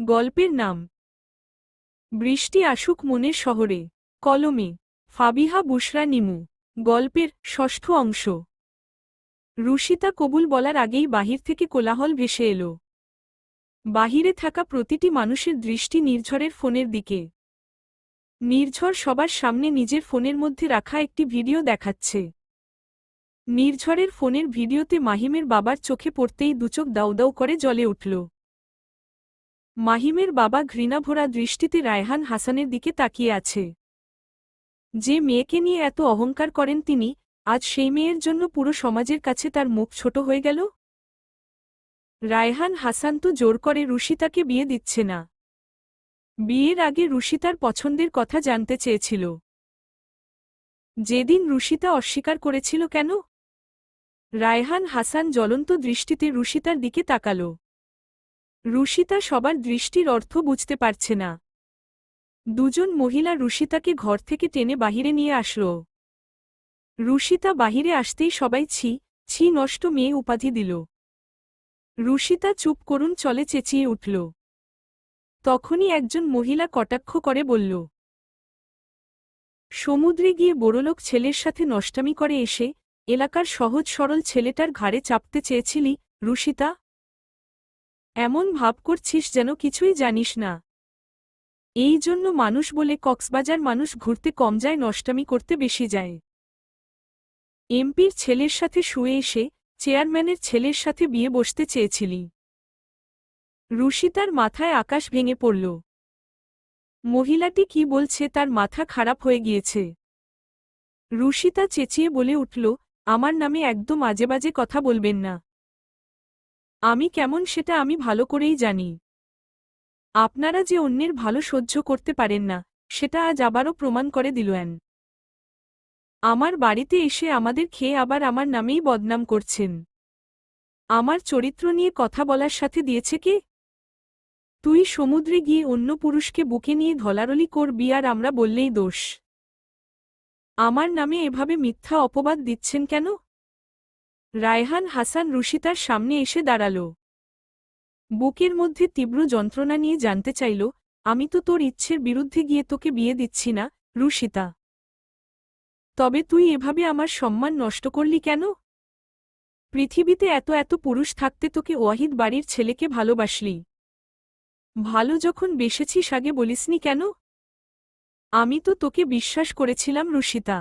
গল্পের নাম। বৃষ্টি আসুক মনের শহরে। কলমে, ফাবিহা বুশরা নিমু। গল্পের ষষ্ঠ অংশ। রুশিতা কবুল বলার আগেই বাহির থেকে কোলাহল ভেসে এল। বাহিরে থাকা প্রতিটি মানুষের দৃষ্টি নির্ঝরের ফোনের দিকে। নির্ঝর সবার সামনে নিজের ফোনের মধ্যে রাখা একটি ভিডিও দেখাচ্ছে। নির্ঝরের ফোনের ভিডিওতে মাহিমের বাবার চোখে পড়তেই দুচোখ দাউদাউ করে জলে উঠল। মাহিমের বাবা ঘৃণাভরা দৃষ্টিতে রায়হান হাসানের দিকে তাকিয়ে আছে। যে মেয়েকে নিয়ে এত অহংকার করেন তিনি, আজ সেই মেয়ের জন্য পুরো সমাজের কাছে তার মুখ ছোট হয়ে গেল? রায়হান হাসান তো জোর করে রুশিতাকে বিয়ে দিচ্ছে না। বিয়ের আগে রুশিতার পছন্দের কথা জানতে চেয়েছিল। যেদিন রুশিতা অস্বীকার করেছিল কেন? রায়হান হাসান জ্বলন্ত দৃষ্টিতে রুশিতার দিকে তাকাল। রুশিতা সবার দৃষ্টির অর্থ বুঝতে পারছে না। দুজন মহিলা রুশিতাকে ঘর থেকে টেনে বাহিরে নিয়ে আসল। রুশিতা বাহিরে আসতেই সবাই ছি ছি নষ্ট মেয়ে উপাধি দিল। রুশিতা চুপ করুন চলে চেঁচিয়ে উঠল। তখনই একজন মহিলা কটাক্ষ করে বলল, সমুদ্রে গিয়ে বড়লোক ছেলের সাথে নষ্টামি করে এসে, এলাকার সহজ সরল ছেলেটার ঘাড়ে চাপতে চেয়েছিলি রুশিতা এমন ভাব করছিস যেন কিছুই জানিস না। এই জন্য মানুষ বলে কক্সবাজার মানুষ ঘুরতে কম যায়, নষ্টামি করতে বেশি যায়। এমপির ছেলের সাথে শুয়ে এসে চেয়ারম্যানের ছেলের সাথে বিয়ে বসতে চেয়েছিলি। রুশিতার মাথায় আকাশ ভেঙে পড়ল। মহিলাটি কি বলছে তার মাথা খারাপ হয়ে গিয়েছে। রুশিতা চেঁচিয়ে বলে উঠল, আমার নামে একদম আজেবাজে কথা বলবেন না। আমি কেমন সেটা আমি ভালো করেই জানি। আপনারা যে অন্যের ভালো সহ্য করতে পারেন না, সেটা আজ আবারও প্রমাণ করে দিলেন আমার বাড়িতে এসে আমাদের খেয়ে আবার আমার নামেই বদনাম করছেন। আমার চরিত্র নিয়ে কথা বলার সাথে দিয়েছে কে? তুই সমুদ্রে গিয়ে অন্য পুরুষকে বুকে নিয়ে ধলারলি করবি আর আমরা বললেই দোষ। আমার নামে এভাবে মিথ্যা অপবাদ দিচ্ছেন কেন? রায়হান হাসান রুশিতার সামনে এসে দাঁড়াল। বুকের মধ্যে তীব্র যন্ত্রণা নিয়ে জানতে চাইল, আমি তো তোর ইচ্ছের বিরুদ্ধে গিয়ে তোকে বিয়ে দিচ্ছি না, রুশিতা। তবে তুই এভাবে আমার সম্মান নষ্ট করলি কেন? পৃথিবীতে এত এত পুরুষ থাকতে তোকে ওয়াহিদ বাড়ির ছেলেকে ভালোবাসলি। ভালো যখন বেসেছিস আগে বলিসনি কেন? আমি তো তোকে বিশ্বাস করেছিলাম রুশিতা।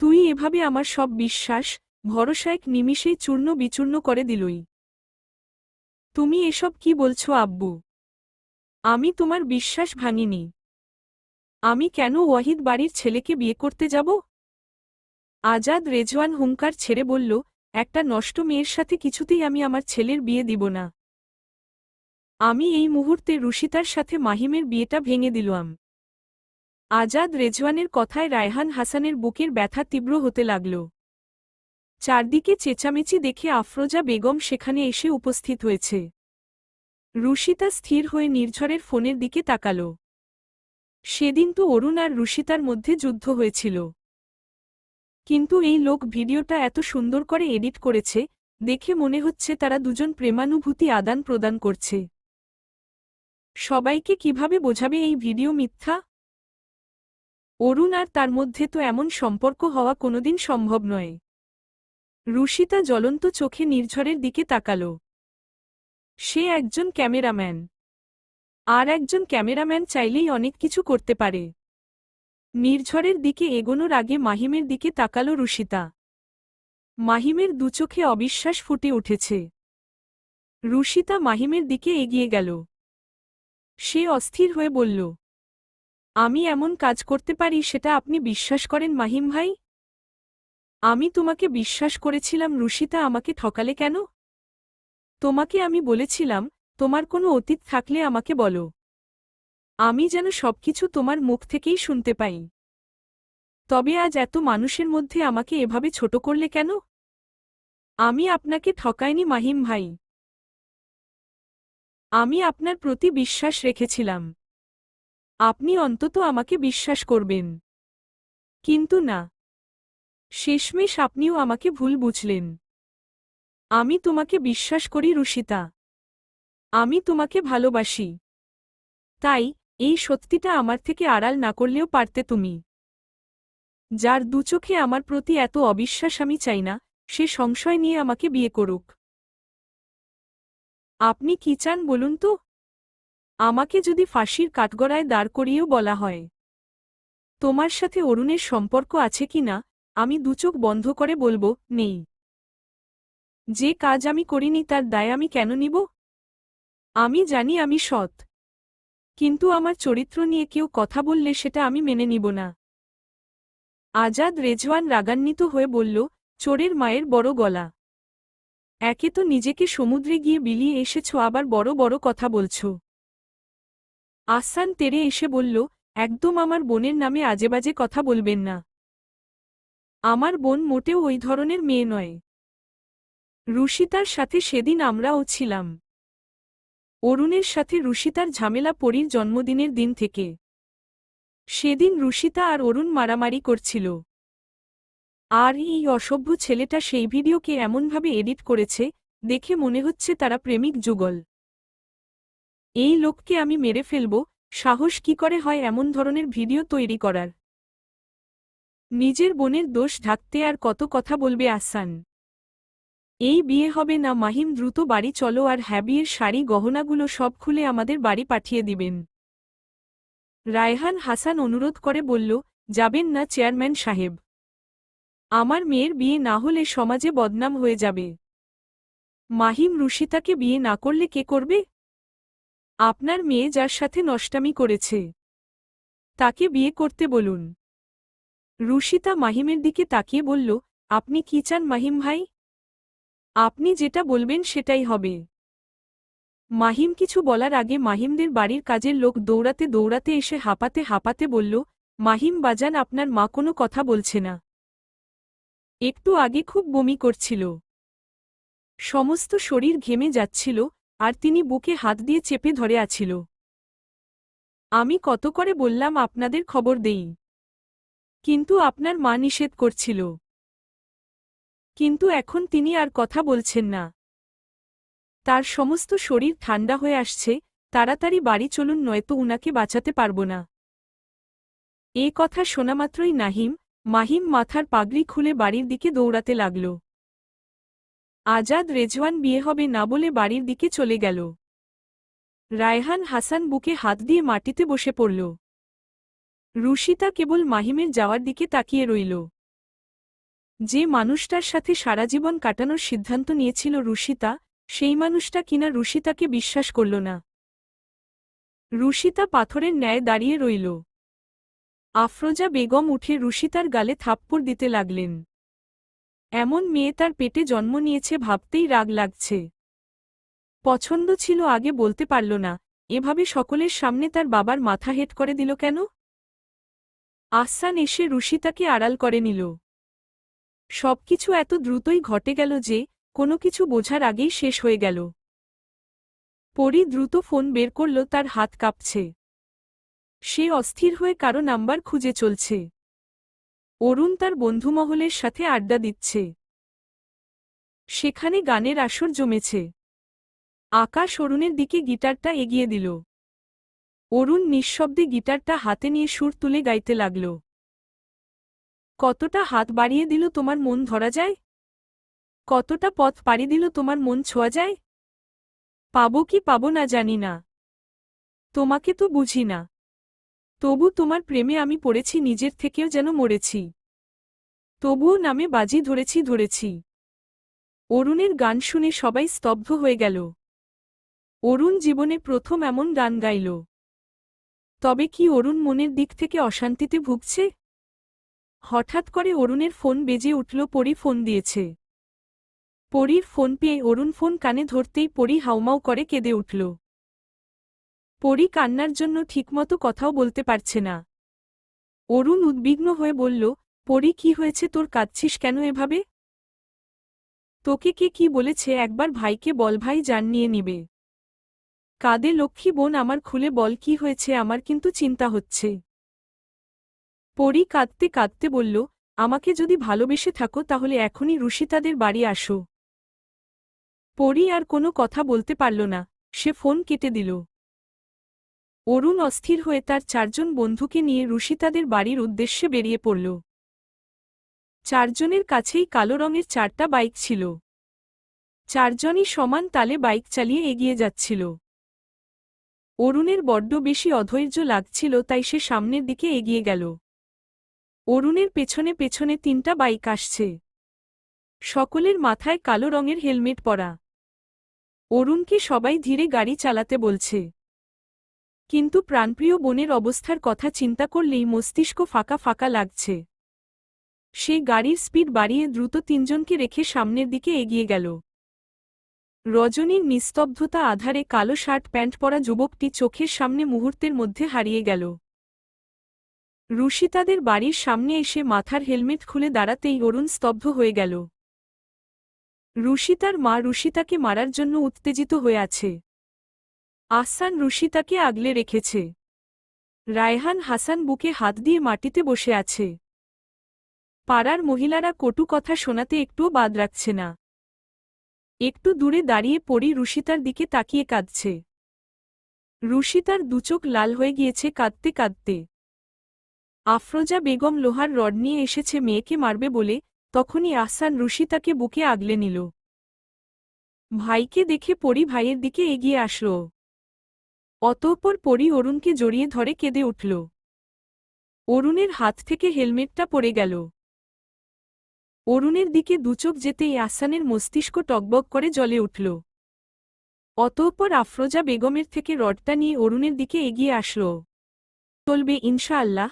তুই এভাবে আমার সব বিশ্বাস ভরসা এক নিমিষেই চূর্ণ বিচূর্ণ করে দিলই। তুমি এসব কি বলছো, আব্বু? আমি তোমার বিশ্বাস ভাঙিনি। আমি কেন ওয়াহিদ বাড়ির ছেলেকে বিয়ে করতে যাব? আজাদ রেজওয়ান হুঙ্কার ছেড়ে বলল, একটা নষ্ট মেয়ের সাথে কিছুতেই আমি আমার ছেলের বিয়ে দিব না। আমি এই মুহূর্তে রুশিতার সাথে মাহিমের বিয়েটা ভেঙে দিলাম। আজাদ রেজওয়ানের কথায় রায়হান হাসানের বুকের ব্যথা তীব্র হতে লাগল। চারদিকে চেঁচামেচি দেখে আফরোজা বেগম সেখানে এসে উপস্থিত হয়েছে। রুশিতা স্থির হয়ে নির্ঝরের ফোনের দিকে তাকাল। সেদিন তো অরুণ আর রুশিতার মধ্যে যুদ্ধ হয়েছিল। কিন্তু এই লোক ভিডিওটা এত সুন্দর করে এডিট করেছে, দেখে মনে হচ্ছে তারা দুজন প্রেমানুভূতি আদান প্রদান করছে। সবাইকে কীভাবে বোঝাবে এই ভিডিও মিথ্যা? অরুণ আর তার মধ্যে তো এমন সম্পর্ক হওয়া কোনোদিন সম্ভব নয়। রুশিতা জ্বলন্ত চোখে নির্ঝরের দিকে তাকাল। সে একজন ক্যামেরাম্যান। আর একজন ক্যামেরাম্যান চাইলেই অনেক কিছু করতে পারে। নির্ঝরের দিকে এগোনোর আগে মাহিমের দিকে তাকাল রুশিতা। মাহিমের দুচোখে অবিশ্বাস ফুটে উঠেছে। রুশিতা মাহিমের দিকে এগিয়ে গেল। সে অস্থির হয়ে বলল, আমি এমন কাজ করতে পারি সেটা আপনি বিশ্বাস করেন মাহিম ভাই? আমি তোমাকে বিশ্বাস করেছিলাম, রুশিতা আমাকে ঠকালে কেন? তোমাকে আমি বলেছিলাম, তোমার কোনো অতীত থাকলে আমাকে বলো। আমি যেন সবকিছু তোমার মুখ থেকেই শুনতে পাই। তবে আজ এত মানুষের মধ্যে আমাকে এভাবে ছোট করলে কেন? আমি আপনাকে ঠকাইনি, মাহিম ভাই। আমি আপনার প্রতি বিশ্বাস রেখেছিলাম। আপনি অন্তত আমাকে বিশ্বাস করবেন। কিন্তু না শেষমেশ আপনিও আমাকে ভুল বুঝলেন। আমি তোমাকে বিশ্বাস করি, রুশিতা। আমি তোমাকে ভালোবাসি। তাই, এই সত্যিটা আমার থেকে আড়াল না করলেও পারতে তুমি। যার দুচোখে আমার প্রতি এত অবিশ্বাস আমি চাই না, সে সংশয় নিয়ে আমাকে বিয়ে করুক। আপনি কি চান বলুন তো? আমাকে যদি ফাঁসির কাঠগড়ায় দাঁড় করিয়েও বলা হয়। তোমার সাথে অরুণের সম্পর্ক আছে কি না আমি দুচোখ বন্ধ করে বলব, নেই। যে কাজ আমি করিনি তার দায় আমি কেন নিব? আমি জানি আমি সৎ। কিন্তু আমার চরিত্র নিয়ে কেউ কথা বললে সেটা আমি মেনে নিব না। আজাদ রেজওয়ান রাগান্বিত হয়ে বলল, চোরের মায়ের বড় গলা। একে তো নিজেকে সমুদ্রে গিয়ে বিলিয়ে এসেছ, আবার বড় বড় কথা বলছ। আসান তেরে এসে বলল, একদম আমার বোনের নামে আজেবাজে কথা বলবেন না। আমার বোন মোটেও ওই ধরনের মেয়ে নয়। রুষিতার সাথে সেদিন আমরাও ছিলাম। অরুণের সাথে রুষিতার ঝামেলা পরীর জন্মদিনের দিন থেকে। সেদিন রুষিতা আর অরুণ মারামারি করছিল। আর এই অসভ্য ছেলেটা সেই ভিডিওকে এমনভাবে এডিট করেছে, দেখে মনে হচ্ছে তারা প্রেমিক যুগল। এই লোককে আমি মেরে ফেলব, সাহস কি করে হয় এমন ধরনের ভিডিও তৈরি করার? নিজের বোনের দোষ ঢাকতে আর কত কথা বলবে আসান এই বিয়ে হবে না, মাহিম দ্রুত বাড়ি চলো আর হ্যাবিয়ের শাড়ি, গহনাগুলো সব খুলে আমাদের বাড়ি পাঠিয়ে দিবেন। রায়হান হাসান অনুরোধ করে বলল, যাবেন না চেয়ারম্যান সাহেব। আমার মেয়ের বিয়ে না হলে সমাজে বদনাম হয়ে যাবে। মাহিম রুষিতাকে বিয়ে না করলে কে করবে? আপনার মেয়ে যার সাথে নষ্টামি করেছে, তাকে বিয়ে করতে বলুন। রুষিতা মাহিমের দিকে তাকিয়ে বলল, আপনি কি চান মাহিম ভাই? আপনি যেটা বলবেন সেটাই হবে। মাহিম কিছু বলার আগে মাহিমদের বাড়ির কাজের লোক দৌড়াতে দৌড়াতে এসে হাঁপাতে হাঁপাতে বলল, মাহিম বাজান, আপনার মা কোনো কথা বলছে না। একটু আগে খুব বমি করছিল। সমস্ত শরীর ঘেমে যাচ্ছিল, আর তিনি বুকে হাত দিয়ে চেপে ধরে আছিল। আমি কত করে বললাম আপনাদের খবর দেই? কিন্তু আপনার মা নিষেধ করছিল। কিন্তু এখন তিনি আর কথা বলছেন না। তার সমস্ত শরীর ঠান্ডা হয়ে আসছে, তাড়াতাড়ি বাড়ি চলুন, নয়তো উনাকে বাঁচাতে পারব না। এ কথা শোনামাত্রই নাহিম, মাহিম মাথার পাগড়ি খুলে বাড়ির দিকে দৌড়াতে লাগল। আজাদ রেজওয়ান বিয়ে হবে না বলে বাড়ির দিকে চলে গেল। রায়হান হাসান বুকে হাত দিয়ে মাটিতে বসে পড়ল। রুশিতা কেবল মাহিমের যাওয়ার দিকে তাকিয়ে রইল। যে মানুষটার সাথে সারা জীবন কাটানোর সিদ্ধান্ত নিয়েছিল রুশিতা, সেই মানুষটা কিনা রুশিতাকে বিশ্বাস করল না। রুশিতা পাথরের ন্যায় দাঁড়িয়ে রইল। আফরোজা বেগম উঠে রুশিতার গালে থাপ্পড় দিতে লাগলেন। এমন মেয়ে তার পেটে জন্ম নিয়েছে ভাবতেই রাগ লাগছে। পছন্দ ছিল আগে বলতে পারল না, এভাবে সকলের সামনে তার বাবার মাথা হেট করে দিল কেন? আহসান এসে রুশিতাকে আড়াল করে নিল। সবকিছু এত দ্রুতই ঘটে গেল যে, কোনো কিছু বোঝার আগেই শেষ হয়ে গেল। পরি দ্রুত ফোন বের করল, তার হাত কাঁপছে। সে অস্থির হয়ে কারও নাম্বার খুঁজে চলছে। অরুণ তার বন্ধুমহলের সাথে আড্ডা দিচ্ছে। সেখানে গানের আসর জমেছে। আকাশ অরুণের দিকে গিটারটা এগিয়ে দিল। অরুণ নিঃশব্দে গিটারটা হাতে নিয়ে সুর তুলে গাইতে লাগল। কতটা হাত বাড়িয়ে দিল তোমার মন ধরা যায়? কতটা পথ পাড়ি দিল তোমার মন ছোঁয়া যায়? পাবো কি পাবো না জানি না। তোমাকে তো বুঝি না। তবু তোমার প্রেমে আমি পড়েছি, নিজের থেকেও যেন মরেছি। তবুও নামে বাজি ধরেছি ধরেছি। অরুণের গান শুনে সবাই স্তব্ধ হয়ে গেল। অরুণ জীবনে প্রথম এমন গান গাইল। তবে কি অরুণ মনের দিক থেকে অশান্তিতে ভুগছে? হঠাৎ করে অরুণের ফোন বেজে উঠল, পরি ফোন দিয়েছে। পরীর ফোন পেয়ে অরুণ ফোন কানে ধরতেই পরি হাউমাউ করে কেঁদে উঠল। পরি কান্নার জন্য ঠিকমতো কথাও বলতে পারছে না। অরুণ উদ্বিগ্ন হয়ে বলল, পরি, কি হয়েছে? তোর কাঁদছিস কেন এভাবে? তোকে কে কি বলেছে? একবার ভাইকে বল ভাই, জান নিয়ে নিবে। কাদে লক্ষ্মী বোন, আমার খুলে বল কি হয়েছে, আমার কিন্তু চিন্তা হচ্ছে। পরি কাঁদতে কাঁদতে বলল, আমাকে যদি ভালোবেসে থাকো তাহলে এখনই রুশিতাদের বাড়ি আসো। পরি আর কোনো কথা বলতে পারল না, সে ফোন কেটে দিল। অরুণ অস্থির হয়ে তার চারজন বন্ধুকে নিয়ে রুশিতাদের বাড়ির উদ্দেশ্যে বেরিয়ে পড়ল। চারজনের কাছেই কালো রঙের চারটা বাইক ছিল। চারজনই সমান তালে বাইক চালিয়ে এগিয়ে যাচ্ছিল। অরুণের বড্ড বেশি অধৈর্য লাগছিল তাই সে সামনের দিকে এগিয়ে গেল। অরুণের পেছনে পেছনে তিনটা বাইক আসছে। সকলের মাথায় কালো রঙের হেলমেট পরা। অরুণকে সবাই ধীরে গাড়ি চালাতে বলছে। কিন্তু প্রাণপ্রিয় বোনের অবস্থার কথা চিন্তা করলেই মস্তিষ্ক ফাঁকা ফাঁকা লাগছে। সে গাড়ির স্পিড বাড়িয়ে দ্রুত তিনজনকে রেখে সামনের দিকে এগিয়ে গেল। রজনীর নিস্তব্ধতা আধারে কালো শার্ট প্যান্ট পরা যুবকটি চোখের সামনে মুহূর্তের মধ্যে হারিয়ে গেল। রুশিতাদের বাড়ির সামনে এসে মাথার হেলমেট খুলে দাঁড়াতেই অরুণ স্তব্ধ হয়ে গেল। রুশিতার মা রুশিতাকে মারার জন্য উত্তেজিত হয়ে আছে। আহসান রুশিতাকে আগলে রেখেছে। রায়হান হাসান বুকে হাত দিয়ে মাটিতে বসে আছে। পাড়ার মহিলারা কটু কথা শোনাতে একটুও বাদ রাখছে না। একটু দূরে দাঁড়িয়ে পড়ি রুশিতার দিকে তাকিয়ে কাঁদছে। রুশিতার দুচোখ লাল হয়ে গিয়েছে কাঁদতে কাঁদতে। আফরোজা বেগম লোহার রড নিয়ে এসেছে মেয়েকে মারবে বলে, তখনই আহসান রুশিতাকে বুকে আগলে নিল। ভাইকে দেখে পরি ভাইয়ের দিকে এগিয়ে আসল। অতঃপর পরি অরুণকে জড়িয়ে ধরে কেঁদে উঠল। অরুণের হাত থেকে হেলমেটটা পড়ে গেল। অরুণের দিকে দুচোখ এই আসানের মস্তিষ্ক টকবক করে জলে উঠল। অতঃপর আফরোজা বেগমের থেকে রডটা নিয়ে অরুণের দিকে এগিয়ে আসল। চলবে ইনশাআল্লাহ।